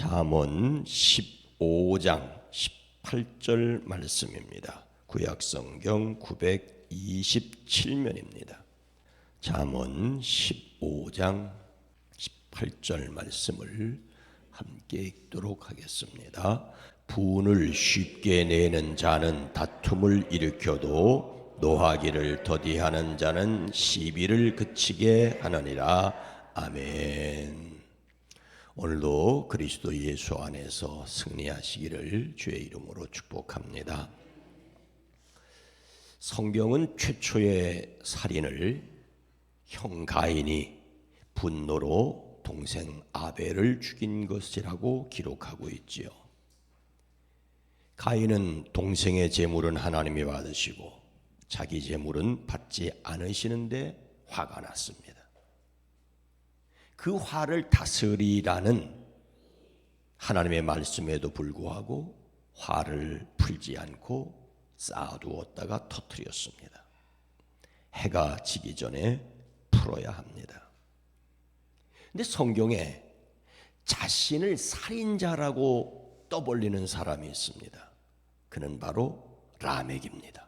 잠언 15장 18절 말씀입니다. 구약 성경 927면입니다. 잠언 15장 18절 말씀을 함께 읽도록 하겠습니다. 분을 쉽게 내는 자는 다툼을 일으켜도 노하기를 더디하는 자는 시비를 그치게 하느니라. 아멘. 오늘도 그리스도 예수 안에서 승리하시기를 주의 이름으로 축복합니다. 성경은 최초의 살인을 형 가인이 분노로 동생 아벨을 죽인 것이라고 기록하고 있지요. 가인은 동생의 재물은 하나님이 받으시고 자기 재물은 받지 않으시는데 화가 났습니다. 그 화를 다스리라는 하나님의 말씀에도 불구하고 화를 풀지 않고 쌓아두었다가 터뜨렸습니다. 해가 지기 전에 풀어야 합니다. 근데 성경에 자신을 살인자라고 떠벌리는 사람이 있습니다. 그는 바로 라멕입니다.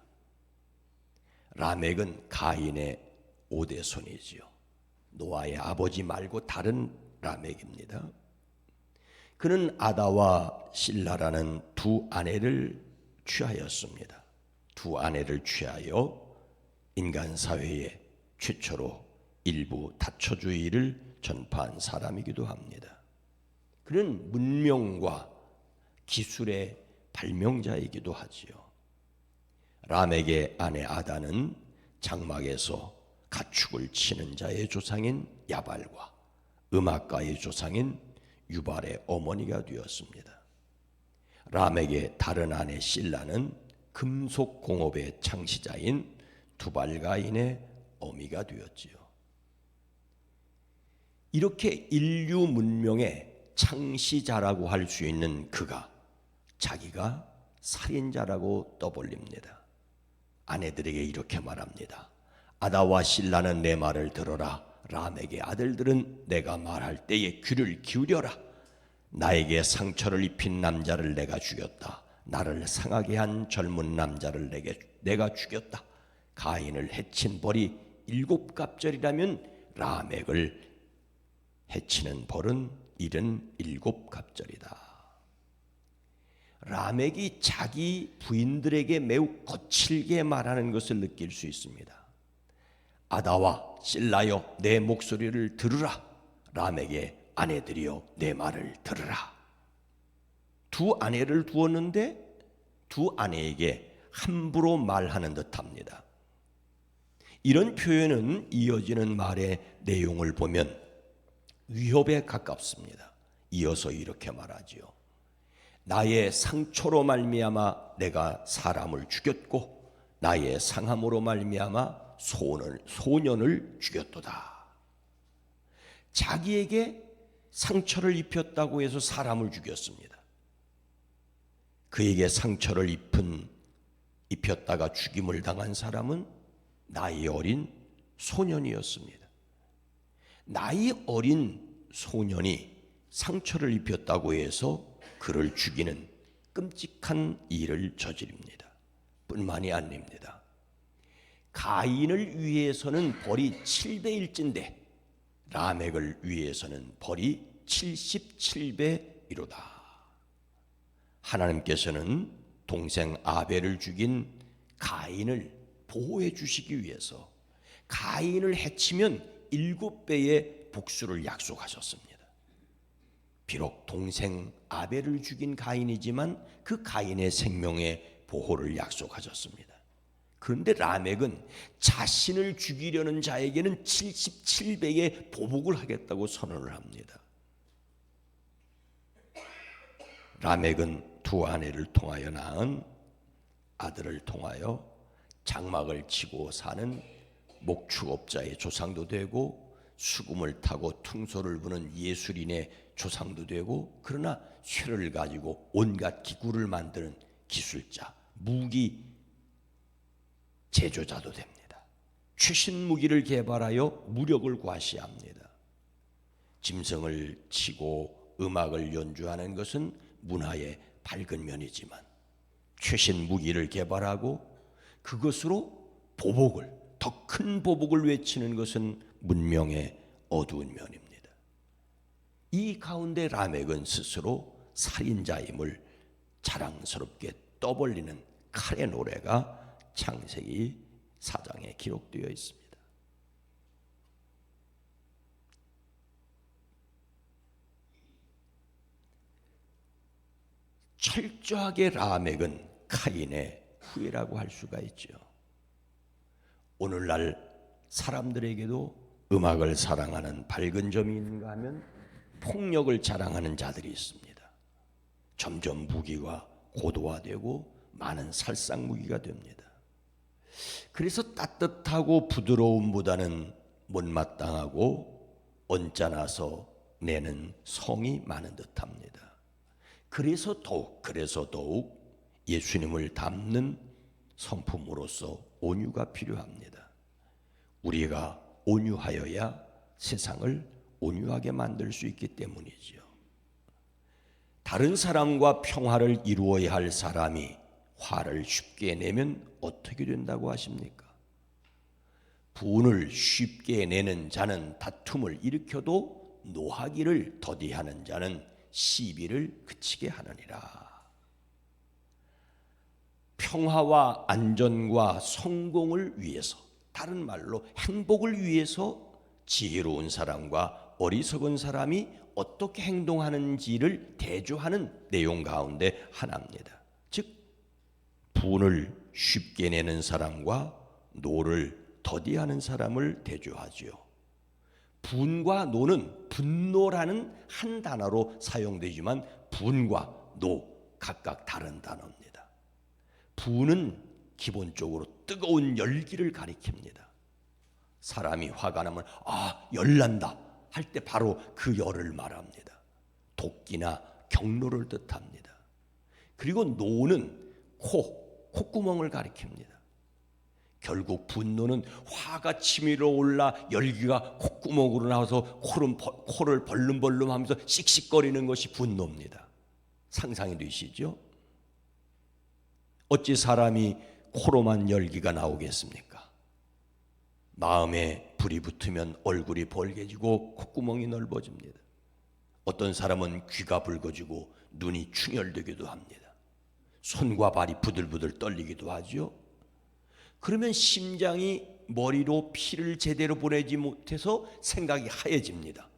라멕은 가인의 오대손이지요. 노아의 아버지 말고 다른 라멕입니다. 그는 아다와 신라라는 두 아내를 취하였습니다. 두 아내를 취하여 인간 사회에 최초로 일부 다처주의를 전파한 사람이기도 합니다. 그는 문명과 기술의 발명자이기도 하지요. 라멕의 아내 아다는 장막에서 가축을 치는 자의 조상인 야발과 음악가의 조상인 유발의 어머니가 되었습니다. 라멕의 다른 아내 신라는 금속 공업의 창시자인 두발가인의 어미가 되었지요. 이렇게 인류 문명의 창시자라고 할 수 있는 그가 자기가 살인자라고 떠벌립니다. 아내들에게 이렇게 말합니다. 아다와 신라는 내 말을 들어라. 람에게 아들들은 내가 말할 때에 귀를 기울여라. 나에게 상처를 입힌 남자를 내가 죽였다. 나를 상하게 한 젊은 남자를 내게 내가 죽였다. 가인을 해친 벌이 일곱 갑절이라면 라멕을 해치는 벌은 일은 일곱 갑절이다. 라멕이 자기 부인들에게 매우 거칠게 말하는 것을 느낄 수 있습니다. 아다와 신라여 내 목소리를 들으라 람에게 아내들이여 내 말을 들으라 두 아내를 두었는데 두 아내에게 함부로 말하는 듯합니다. 이런 표현은 이어지는 말의 내용을 보면 위협에 가깝습니다. 이어서 이렇게 말하지요. 나의 상처로 말미암아 내가 사람을 죽였고 나의 상함으로 말미암아 소년을, 소년을 죽였도다. 자기에게 상처를 입혔다고 해서 사람을 죽였습니다. 그에게 상처를 입은 입혔다가 죽임을 당한 사람은 나이 어린 소년이었습니다. 나이 어린 소년이 상처를 입혔다고 해서 그를 죽이는 끔찍한 일을 저지릅니다. 뿐만이 아닙니다. 가인을 위해서는 벌이 7배일진데 라멕을 위해서는 벌이 77배이로다. 하나님께서는 동생 아벨을 죽인 가인을 보호해 주시기 위해서 가인을 해치면 일곱 배의 복수를 약속하셨습니다. 비록 동생 아벨을 죽인 가인이지만 그 가인의 생명의 보호를 약속하셨습니다. 그런데 라멕은 자신을 죽이려는 자에게는 77배의 보복을 하겠다고 선언을 합니다. 라멕은 두 아내를 통하여 낳은 아들을 통하여 장막을 치고 사는 목축업자의 조상도 되고 수금을 타고 퉁소를 부는 예술인의 조상도 되고 그러나 쇠를 가지고 온갖 기구를 만드는 기술자, 무기 제조자도 됩니다. 최신 무기를 개발하여 무력을 과시합니다. 짐승을 치고 음악을 연주하는 것은 문화의 밝은 면이지만 최신 무기를 개발하고 그것으로 보복을 더 큰 보복을 외치는 것은 문명의 어두운 면입니다. 이 가운데 라멕은 스스로 살인자임을 자랑스럽게 떠벌리는 칼의 노래가 창세기 사장에 기록되어 있습니다. 철저하게 라멕은 카인의 후예라고 할 수가 있죠. 오늘날 사람들에게도 음악을 사랑하는 밝은 점이 있는가 하면 폭력을 자랑하는 자들이 있습니다. 점점 무기가 고도화되고 많은 살상 무기가 됩니다. 그래서 따뜻하고 부드러움보다는 못마땅하고 언짢아서 내는 성이 많은 듯합니다. 그래서 더욱 그래서 더욱 예수님을 담는 성품으로서 온유가 필요합니다. 우리가 온유하여야 세상을 온유하게 만들 수 있기 때문이지요. 다른 사람과 평화를 이루어야 할 사람이 화를 쉽게 내면 어떻게 된다고 하십니까? 분을 쉽게 내는 자는 다툼을 일으켜도 노하기를 더디하는 자는 시비를 그치게 하느니라. 평화와 안전과 성공을 위해서 다른 말로 행복을 위해서 지혜로운 사람과 어리석은 사람이 어떻게 행동하는지를 대조하는 내용 가운데 하나입니다. 즉 분을 쉽게 내는 사람과 노를 더디하는 사람을 대조하지요. 분과 노는 분노라는 한 단어로 사용되지만 분과 노 각각 다른 단어입니다. 분은 기본적으로 뜨거운 열기를 가리킵니다. 사람이 화가 나면 아 열난다 할 때 바로 그 열을 말합니다. 도끼나 경로를 뜻합니다. 그리고 노는 코 콧구멍을 가리킵니다. 결국 분노는 화가 치밀어 올라 열기가 콧구멍으로 나와서 코를, 벌름벌름 하면서 씩씩거리는 것이 분노입니다. 상상이 되시죠? 어찌 사람이 코로만 열기가 나오겠습니까? 마음에 불이 붙으면 얼굴이 벌게지고 콧구멍이 넓어집니다. 어떤 사람은 귀가 붉어지고 눈이 충혈되기도 합니다. 손과 발이 부들부들 떨리기도 하지요. 그러면 심장이 머리로 피를 제대로 보내지 못해서 생각이 하얘집니다.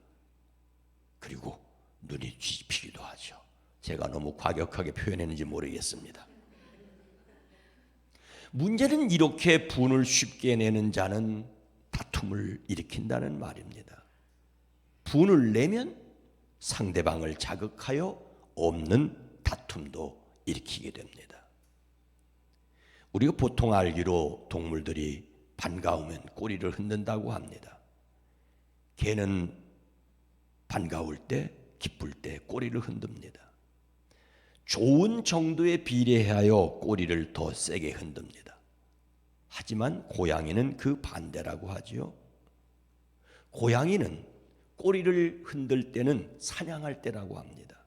그리고 눈이 뒤집히기도 하죠. 제가 너무 과격하게 표현했는지 모르겠습니다. 문제는 이렇게 분을 쉽게 내는 자는 다툼을 일으킨다는 말입니다. 분을 내면 상대방을 자극하여 없는 다툼도 일으키게 됩니다. 우리가 보통 알기로 동물들이 반가우면 꼬리를 흔든다고 합니다. 개는 반가울 때, 기쁠 때 꼬리를 흔듭니다. 좋은 정도에 비례하여 꼬리를 더 세게 흔듭니다. 하지만 고양이는 그 반대라고 하지요. 고양이는 꼬리를 흔들 때는 사냥할 때라고 합니다.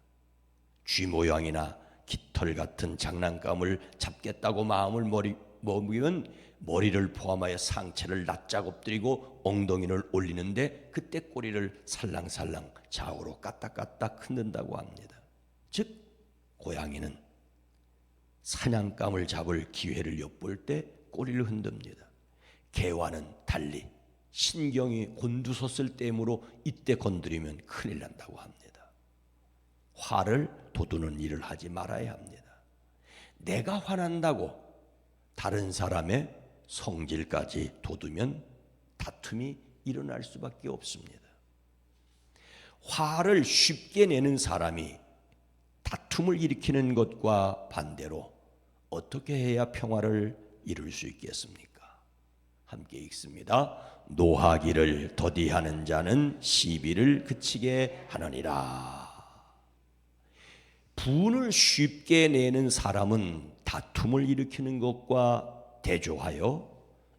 쥐 모양이나 깃털 같은 장난감을 잡겠다고 마음을 머리, 먹으면 머리를 포함하여 상체를 납작 엎드리고 엉덩이를 올리는데 그때 꼬리를 살랑살랑 좌우로 까딱까딱 흔든다고 합니다. 즉 고양이는 사냥감을 잡을 기회를 엿볼 때 꼬리를 흔듭니다. 개와는 달리 신경이 곤두섰을 때므로 이때 건드리면 큰일 난다고 합니다. 화를 돋우는 일을 하지 말아야 합니다. 내가 화난다고 다른 사람의 성질까지 돋우면 다툼이 일어날 수밖에 없습니다. 화를 쉽게 내는 사람이 다툼을 일으키는 것과 반대로 어떻게 해야 평화를 이룰 수 있겠습니까? 함께 읽습니다. 노하기를 더디하는 자는 시비를 그치게 하느니라. 분을 쉽게 내는 사람은 다툼을 일으키는 것과 대조하여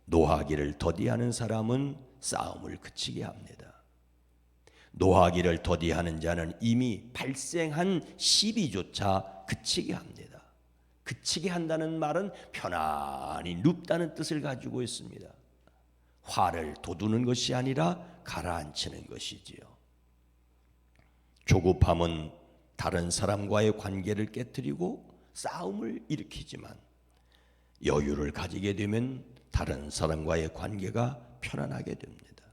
노하기를 더디하는 사람은 싸움을 그치게 합니다. 노하기를 더디하는 자는 이미 발생한 시비조차 그치게 합니다. 그치게 한다는 말은 편안히 눕다는 뜻을 가지고 있습니다. 화를 돋우는 것이 아니라 가라앉히는 것이지요. 조급함은 다른 사람과의 관계를 깨뜨리고 싸움을 일으키지만 여유를 가지게 되면 다른 사람과의 관계가 편안하게 됩니다.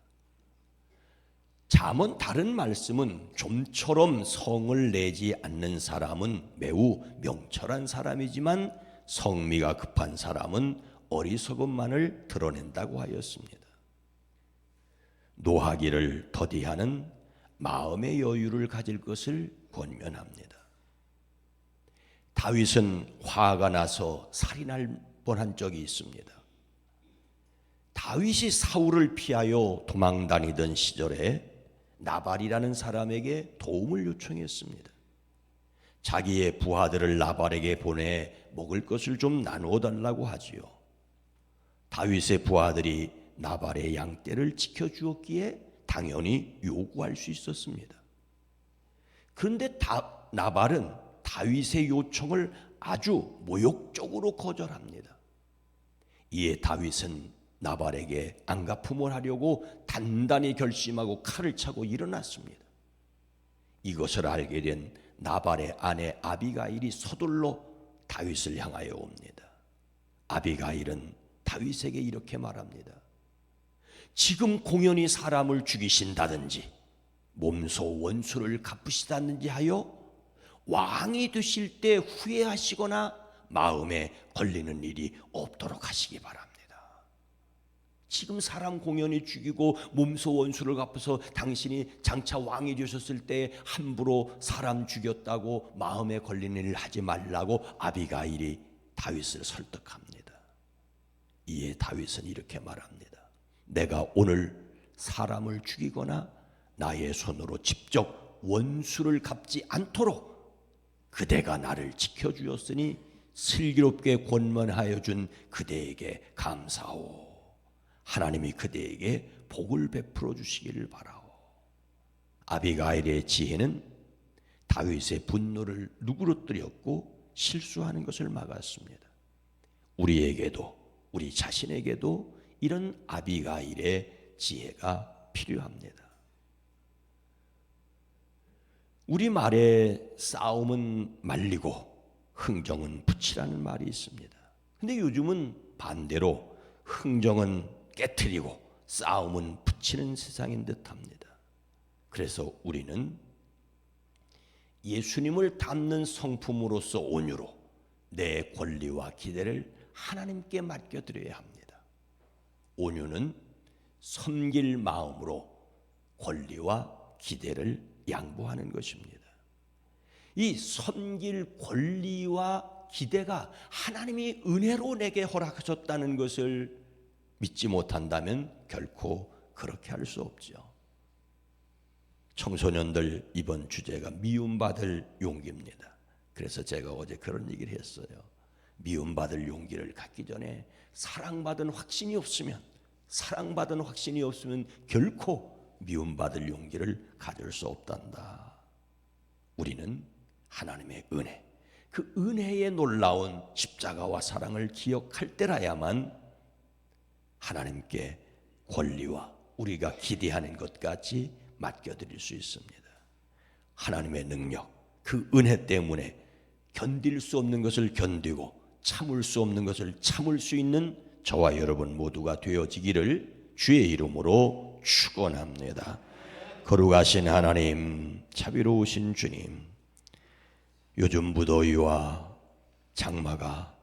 잠언 다른 말씀은 좀처럼 성을 내지 않는 사람은 매우 명철한 사람이지만 성미가 급한 사람은 어리석음만을 드러낸다고 하였습니다. 노하기를 더디하는 마음의 여유를 가질 것을 권면합니다. 다윗은 화가 나서 살인할 뻔한 적이 있습니다. 다윗이 사울을 피하여 도망 다니던 시절에 나발이라는 사람에게 도움을 요청했습니다. 자기의 부하들을 나발에게 보내 먹을 것을 좀 나누어 달라고 하지요. 다윗의 부하들이 나발의 양떼를 지켜 주었기에 당연히 요구할 수 있었습니다. 그런데 다, 나발은 다윗의 요청을 아주 모욕적으로 거절합니다. 이에 다윗은 나발에게 안가품을 하려고 단단히 결심하고 칼을 차고 일어났습니다. 이것을 알게 된 나발의 아내 아비가일이 서둘러 다윗을 향하여 옵니다. 아비가일은 다윗에게 이렇게 말합니다. 지금 공연히 사람을 죽이신다든지 몸소 원수를 갚으시다든지 하여 왕이 되실 때 후회하시거나 마음에 걸리는 일이 없도록 하시기 바랍니다. 지금 사람 공연히 죽이고 몸소 원수를 갚아서 당신이 장차 왕이 되셨을 때 함부로 사람 죽였다고 마음에 걸리는 일을 하지 말라고 아비가일이 다윗을 설득합니다. 이에 다윗은 이렇게 말합니다. 내가 오늘 사람을 죽이거나 나의 손으로 직접 원수를 갚지 않도록 그대가 나를 지켜주었으니 슬기롭게 권면하여 준 그대에게 감사오. 하나님이 그대에게 복을 베풀어 주시기를 바라오. 아비가일의 지혜는 다윗의 분노를 누그러뜨렸고 실수하는 것을 막았습니다. 우리에게도 우리 자신에게도 이런 아비가일의 지혜가 필요합니다. 우리 말에 싸움은 말리고 흥정은 붙이라는 말이 있습니다. 근데 요즘은 반대로 흥정은 깨뜨리고 싸움은 붙이는 세상인 듯합니다. 그래서 우리는 예수님을 닮는 성품으로서 온유로 내 권리와 기대를 하나님께 맡겨드려야 합니다. 온유는 섬길 마음으로 권리와 기대를 양보하는 것입니다. 이 섬길 권리와 기대가 하나님이 은혜로 내게 허락하셨다는 것을 믿지 못한다면 결코 그렇게 할 수 없죠. 청소년들 이번 주제가 미움받을 용기입니다. 그래서 제가 어제 그런 얘기를 했어요. 미움받을 용기를 갖기 전에 사랑받은 확신이 없으면 사랑받은 확신이 없으면 결코 미움받을 용기를 가질 수 없단다. 우리는 하나님의 은혜, 그 은혜의 놀라운 십자가와 사랑을 기억할 때라야만 하나님께 권리와 우리가 기대하는 것까지 맡겨드릴 수 있습니다. 하나님의 능력, 그 은혜 때문에 견딜 수 없는 것을 견디고 참을 수 없는 것을 참을 수 있는 저와 여러분 모두가 되어지기를 주의 이름으로 축원합니다. 거룩하신 하나님, 자비로우신 주님, 요즘 무더위와 장마가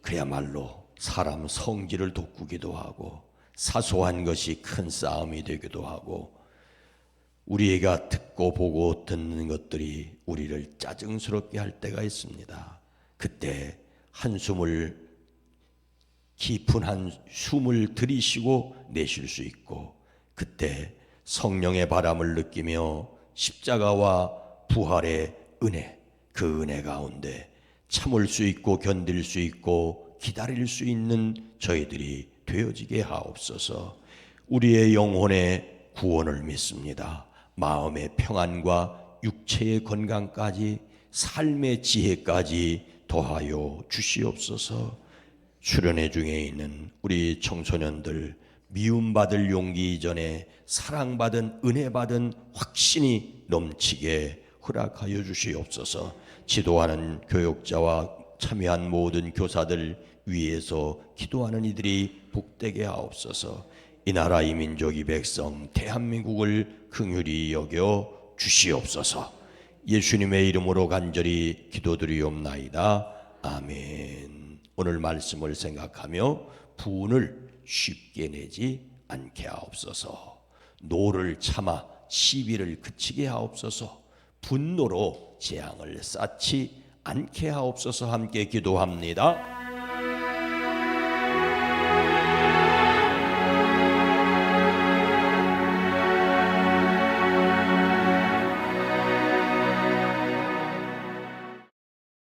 그야말로 사람 성질을 돋구기도 하고 사소한 것이 큰 싸움이 되기도 하고 우리가 듣고 보고 듣는 것들이 우리를 짜증스럽게 할 때가 있습니다. 그때 한숨을 깊은 한 숨을 들이쉬고 내쉴 수 있고 그때 성령의 바람을 느끼며 십자가와 부활의 은혜 그 은혜 가운데 참을 수 있고 견딜 수 있고 기다릴 수 있는 저희들이 되어지게 하옵소서. 우리의 영혼의 구원을 믿습니다. 마음의 평안과 육체의 건강까지 삶의 지혜까지 더하여 주시옵소서. 수련회 중에 있는 우리 청소년들 미움받을 용기 이전에 사랑받은 은혜받은 확신이 넘치게 허락하여 주시옵소서. 지도하는 교육자와 참여한 모든 교사들 위해서 기도하는 이들이 복되게 하옵소서. 이 나라 이 민족 이 백성 대한민국을 긍휼히 여겨 주시옵소서. 예수님의 이름으로 간절히 기도드리옵나이다. 아멘. 오늘 말씀을 생각하며 분을 쉽게 내지 않게 하옵소서. 노를 참아 시비를 그치게 하옵소서. 분노로 재앙을 쌓지 않게 하옵소서 함께 기도합니다.